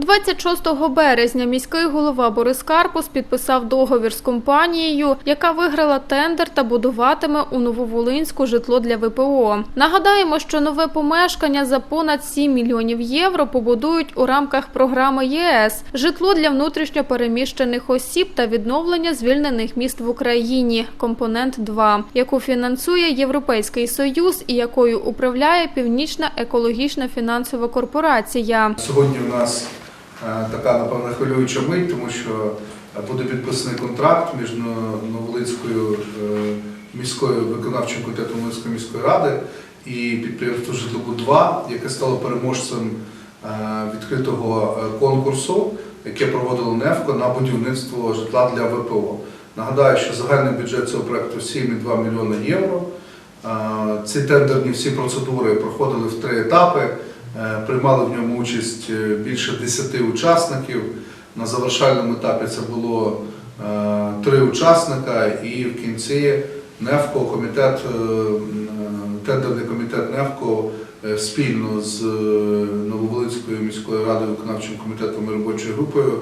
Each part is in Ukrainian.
26 березня міський голова Борис Карпус підписав договір з компанією, яка виграла тендер та будуватиме у Нововолинську житло для ВПО. Нагадаємо, що нове помешкання за понад 7 мільйонів євро побудують у рамках програми ЄС житло для внутрішньо переміщених осіб та відновлення звільнених міст в Україні. Компонент 2 яку фінансує Європейський Союз і якою управляє Північна екологічна фінансова корпорація. Сьогодні у нас така, напевно, хвилююча мить, тому що буде підписаний контракт між Новолинською е, міською виконавчим комітетом Новолинської міської ради і підприємством «Житлобуд-2», яке стало переможцем е, відкритого е, конкурсу, яке проводило НЕФКО на будівництво житла для ВПО. Нагадаю, що загальний бюджет цього проекту 7,2 мільйона євро. Ці тендерні всі процедури проходили в три етапи. Е, Приймали в ньому участь е, більше 10 учасників. На завершальному етапі це було е, три учасника, і в кінці НЕФКО, комітет, тендерний комітет НЕФКО спільно з Нововолицькою міською радою, виконавчим комітетом і робочою групою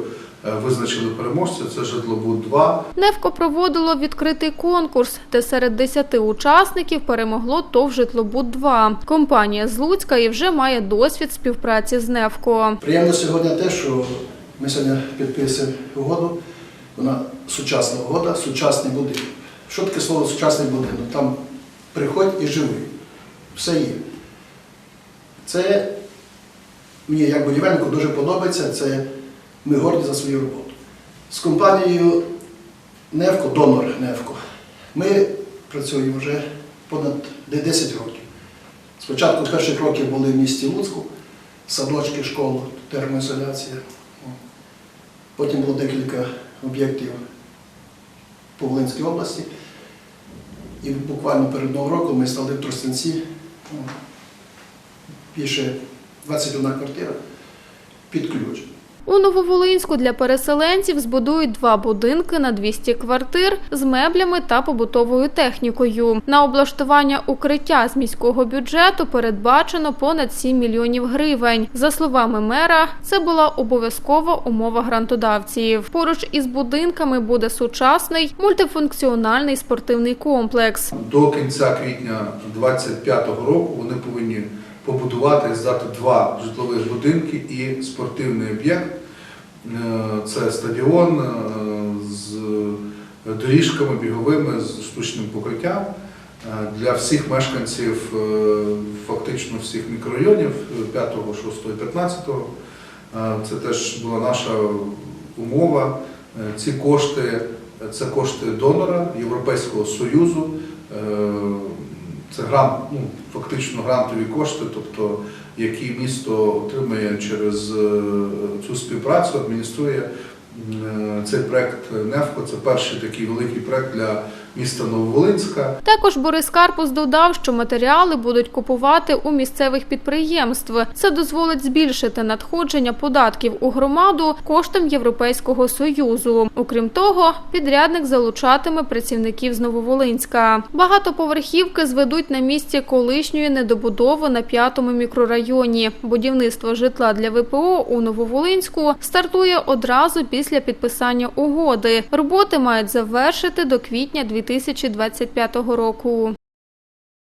визначили переможця. Це житлобуд 2 Невко проводило відкритий конкурс, де серед 10 учасників перемогло ТОВ «Житлобуд-2». Компанія з Луцька і вже має досвід співпраці з Невко. Приємно сьогодні те, що ми сьогодні підписуємо угоду. Вона сучасна угода, сучасний будинок. Що таке слово сучасний будинок? Там приходь і живи. Все є. Це мені як будівельнику дуже подобається. Це ми горді за свою роботу. З компанією Невко, донор Невко, ми працюємо вже понад 10 років. Спочатку перших років були в місті Луцьку, садочки, школа, термоізоляція. Потім було декілька об'єктів по Волинській області. І буквально перед Новим роком ми стали в Тростянці. Більше 21 квартира під ключ. У Нововолинську для переселенців збудують два будинки на 200 квартир з меблями та побутовою технікою. На облаштування укриття з міського бюджету передбачено понад 7 мільйонів гривень. За словами мера, це була обов'язкова умова грантодавців. Поруч із будинками буде сучасний мультифункціональний спортивний комплекс. До кінця квітня 2025 року вони повинні побудувати і здати два житлових будинки і спортивний об'єкт. Е, Це стадіон е, з доріжками біговими, з штучним покриттям е, для всіх мешканців фактично всіх мікрорайонів 5, 6 і 15. Е, Це теж була наша умова. Ці кошти це кошти донора Європейського Союзу. Це грант, ну, фактично грантові кошти, тобто які місто отримує через е, цю співпрацю, адмініструє е, цей проект НЕФКО. Це перший такий великий проект для міста Нововолинська. Також Борис Карпус додав, що матеріали будуть купувати у місцевих підприємств. Це дозволить збільшити надходження податків у громаду коштом Європейського союзу. Окрім того, підрядник залучатиме працівників з Нововолинська. Багатоповерхівки зведуть на місці колишньої недобудови на п'ятому мікрорайоні. Будівництво житла для ВПО у Нововолинську стартує одразу після підписання угоди. Роботи мають завершити до квітня 2025 року.